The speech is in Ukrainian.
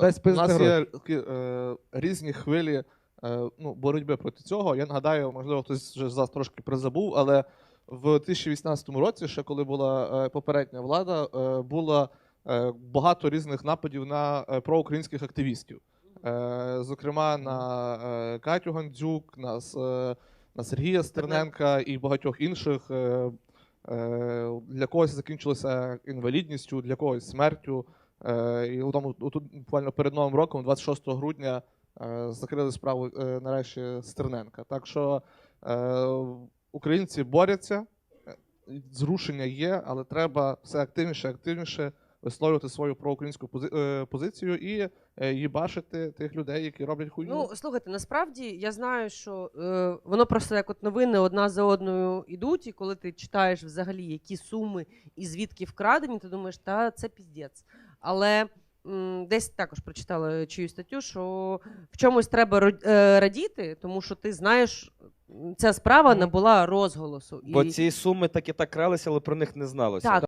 Десь У нас є такі, е, різні хвилі е, ну, боротьби проти цього. Я нагадаю, можливо, хтось вже з трошки призабув, але в 2018 році, ще коли була е, попередня влада, е, було е, багато різних нападів на е, проукраїнських активістів. Е, зокрема, на е, Катю Гандзюк, на, С- е, на Сергія Стерненка і багатьох інших. Е, е, для когось закінчилося інвалідністю, для когось смертю. Е, і у тому тут буквально перед новим роком, 26 грудня, е, закрили справу е, нарешті Стерненка. Так що українці борються, зрушення є, але треба все активніше, активніше висловлювати свою проукраїнську пози- позицію і е, їбашити тих людей, які роблять хуйню. Ну, слухайте, насправді я знаю, що е, воно просто як от новини одна за одною йдуть, і коли ти читаєш взагалі, які суми і звідки вкрадені, ти думаєш, та це піздець. Але десь також прочитала чиюсь статтю, що в чомусь треба е, радіти, тому що ти знаєш, ця справа набула розголосу. Бо ці суми так і так кралися, але про них не зналося. Так,